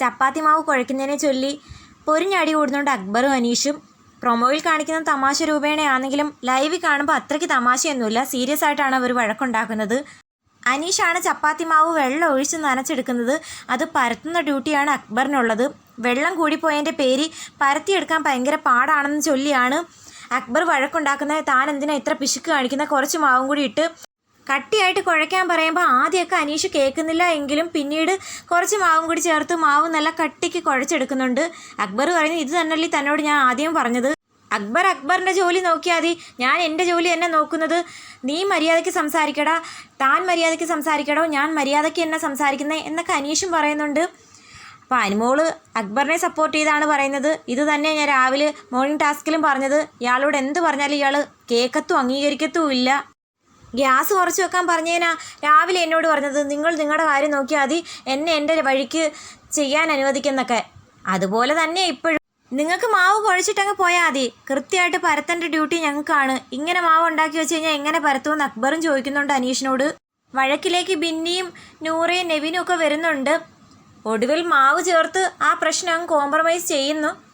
ചപ്പാത്തി മാവ് കുഴയ്ക്കുന്നതിനെ ചൊല്ലി പൊരിഞ്ഞടി കൂടുന്നുണ്ട് അക്ബറും അനീഷും. പ്രൊമോയിൽ കാണിക്കുന്ന തമാശ രൂപേണയാണെങ്കിലും ലൈവിൽ കാണുമ്പോൾ അത്രയ്ക്ക് തമാശയൊന്നുമില്ല. സീരിയസ് ആയിട്ടാണ് അവർ വഴക്കുണ്ടാക്കുന്നത്. അനീഷാണ് ചപ്പാത്തി മാവ് വെള്ളം ഒഴിച്ച് നനച്ചെടുക്കുന്നത്. അത് പരത്തുന്ന ഡ്യൂട്ടിയാണ് അക്ബറിനുള്ളത്. വെള്ളം കൂടിപ്പോയതിന്റെ പേര് പരത്തിയെടുക്കാൻ ഭയങ്കര പാടാണെന്ന് ചൊല്ലിയാണ് അക്ബർ വഴക്കുണ്ടാക്കുന്നത്. താൻ എന്തിനാ ഇത്ര പിശുക്ക് കാണിക്കുന്ന കുറച്ച് മാവും കൂടി ഇട്ട് കട്ടിയായിട്ട് കുഴയ്ക്കാൻ പറയുമ്പോൾ ആദ്യമൊക്കെ അനീഷ് കേൾക്കുന്നില്ല എങ്കിലും പിന്നീട് കുറച്ച് മാവും കൂടി ചേർത്ത് മാവ് നല്ല കട്ടിക്ക് കുഴച്ചെടുക്കുന്നുണ്ട്. അക്ബർ പറയുന്നത് ഇത് തന്നെയല്ലേ തന്നോട് ഞാൻ ആദ്യം പറഞ്ഞത്. അക്ബർ അക്ബറിന്റെ ജോലി നോക്കിയാൽ മതി. ഞാൻ എന്റെ ജോലി എന്നെ നോക്കുന്നത് നീ മര്യാദയ്ക്ക് സംസാരിക്കടാ താൻ മര്യാദയ്ക്ക് സംസാരിക്കടോ ഞാൻ മര്യാദയ്ക്ക് എന്നെ സംസാരിക്കുന്നത് എന്നൊക്കെ അനീഷും പറയുന്നുണ്ട്. അപ്പോൾ അനുമോൾ അക്ബറിനെ സപ്പോർട്ട് ചെയ്താണ് പറയുന്നത്. ഇത് തന്നെ ഞാൻ രാവിലെ മോർണിംഗ് ടാസ്കിലും പറഞ്ഞത്. ഇയാളോട് എന്ത് പറഞ്ഞാലും ഇയാൾ കേൾക്കത്തും അംഗീകരിക്കത്തും ഇല്ല. ഗ്യാസ് കുറച്ച് വെക്കാൻ പറഞ്ഞേനാ. രാവിലെ എന്നോട് പറഞ്ഞത് നിങ്ങൾ നിങ്ങളുടെ കാര്യം നോക്കിയാൽ മതി. എന്നെ എന്റെ വഴിക്ക് ചെയ്യാൻ അനുവദിക്കുന്നൊക്കെ. അതുപോലെ തന്നെ ഇപ്പോഴും. നിങ്ങൾക്ക് മാവ് കുഴച്ചിട്ടങ്ങ് പോയാൽ മതി. കൃത്യമായിട്ട് പരത്തേണ്ട ഡ്യൂട്ടി ഞങ്ങൾക്കാണ്. ഇങ്ങനെ മാവ് ഉണ്ടാക്കി വെച്ച് കഴിഞ്ഞാൽ എങ്ങനെ പരത്തുമെന്ന് അക്ബറും ചോദിക്കുന്നുണ്ട് അനീഷിനോട്. വഴക്കിലേക്ക് ബിന്നിയും നൂറയും നെവിനും ഒക്കെ വരുന്നുണ്ട്. ഒടുവിൽ മാവ് ചേർത്ത് ആ പ്രശ്നം അങ്ങ് കോംപ്രമൈസ് ചെയ്യുന്നു.